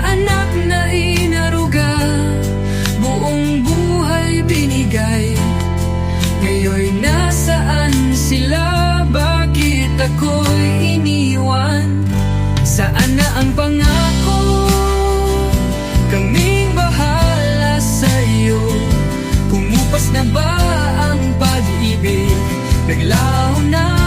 anak na inaruga Buong buhay binigay Ngayon nasaan sila? Bakit ako'y iniwan? Saan na ang pangako? Kaming bahala sa'yo Pumupas na ba ang pag-ibig? Naglaho na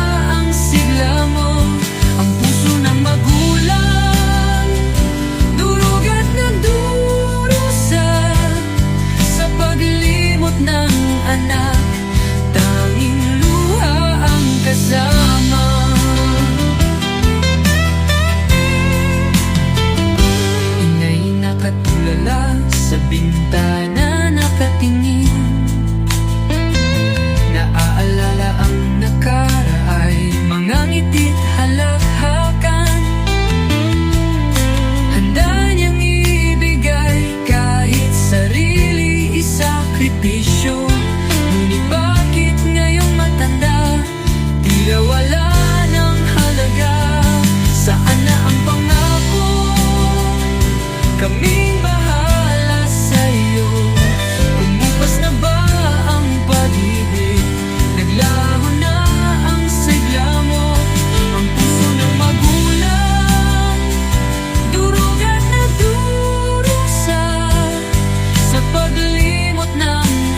Sa bintana nakatingin.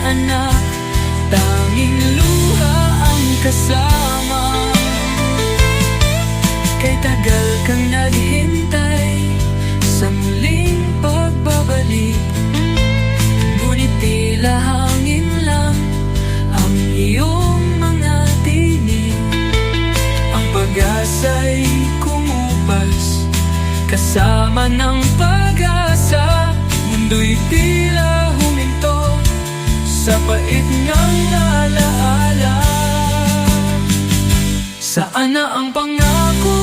anak Tanging luha ang kasama. Kay tagal kang naghihintay Sa muling pagbabalik. Ngunit tila hangin lang Ang iyong mga tinig. Ang pag-asa'y kumupas Kasama ng pag-asa. Mundo'y tila sa pait ngang alaala Saan na ang pangako?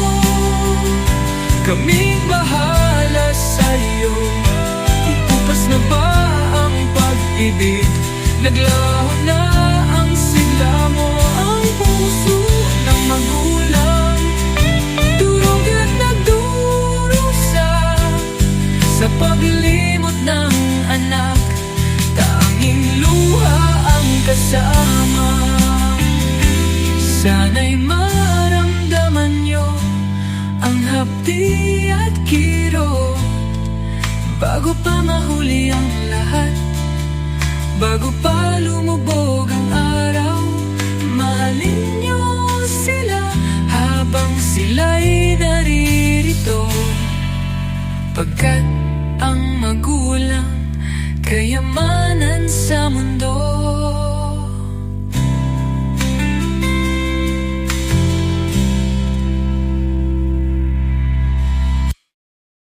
Kaming bahala sa'yo Upas na ba ang pag-ibig? Naglaho Sana'y maramdaman nyo Ang hapdi at kiro Bago pa mahuli ang lahat Bago pa lumubog ang araw Mahalin nyo sila Habang sila'y naririto. Pagkat ang magulang Kayamanan sa mundo